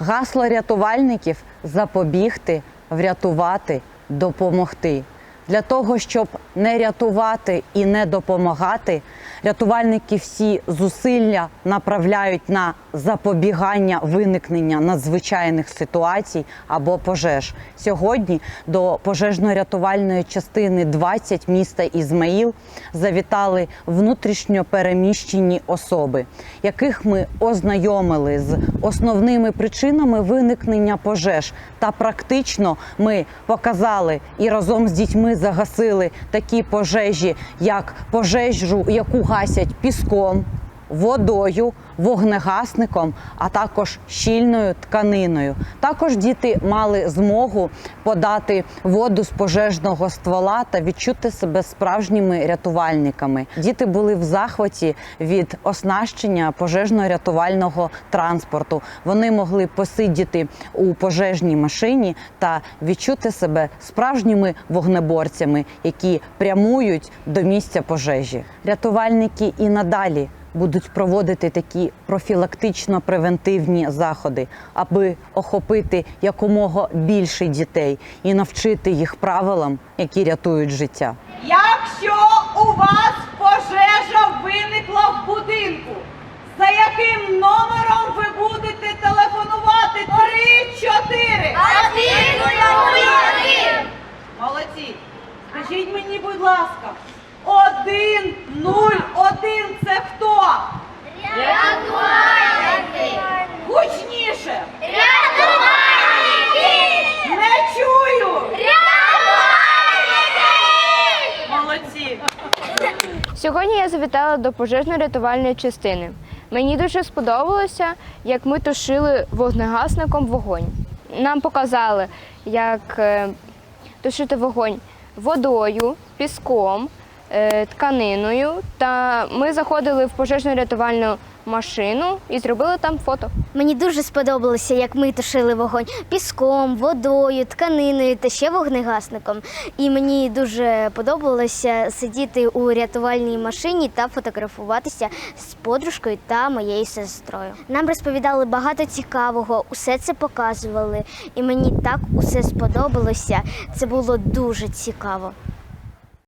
Гасло рятувальників запобігти, врятувати, допомогти. Для того, щоб не рятувати і не допомагати, рятувальники всі зусилля направляють на запобігання виникнення надзвичайних ситуацій або пожеж. Сьогодні до пожежно-рятувальної частини 20 міста Ізмаїл завітали внутрішньо переміщені особи, яких ми ознайомили з основними причинами виникнення пожеж. Та практично ми показали і разом з дітьми загасили такі пожежі, як пожежу, яку гасять піском, водою, вогнегасником, а також щільною тканиною. Також діти мали змогу подати воду з пожежного ствола та відчути себе справжніми рятувальниками. Діти були в захваті від оснащення пожежно-рятувального транспорту. Вони могли посидіти у пожежній машині та відчути себе справжніми вогнеборцями, які прямують до місця пожежі. Рятувальники і надалі будуть проводити такі профілактично-превентивні заходи, аби охопити якомога більше дітей і навчити їх правилам, які рятують життя. Якщо у вас пожежа виникла в будинку, за яким номером ви будете телефонувати? Три-чотири. Молодці. Скажіть мені, будь ласка, один, нуль, один це хто? Гучніше. Рятувальники! Не чую. Молодці. Сьогодні я завітала до пожежно-рятувальної частини. Мені дуже сподобалося, як ми тушили вогнегасником вогонь. Нам показали, як е, тушити вогонь водою, піском, тканиною. Та ми заходили в пожежно-рятувальну машину і зробили там фото. Мені дуже сподобалося, як ми тушили вогонь піском, водою, тканиною та ще вогнегасником. І мені дуже подобалося сидіти у рятувальній машині та фотографуватися з подружкою та моєю сестрою. Нам розповідали багато цікавого, усе це показували, і мені так усе сподобалося. Це було дуже цікаво.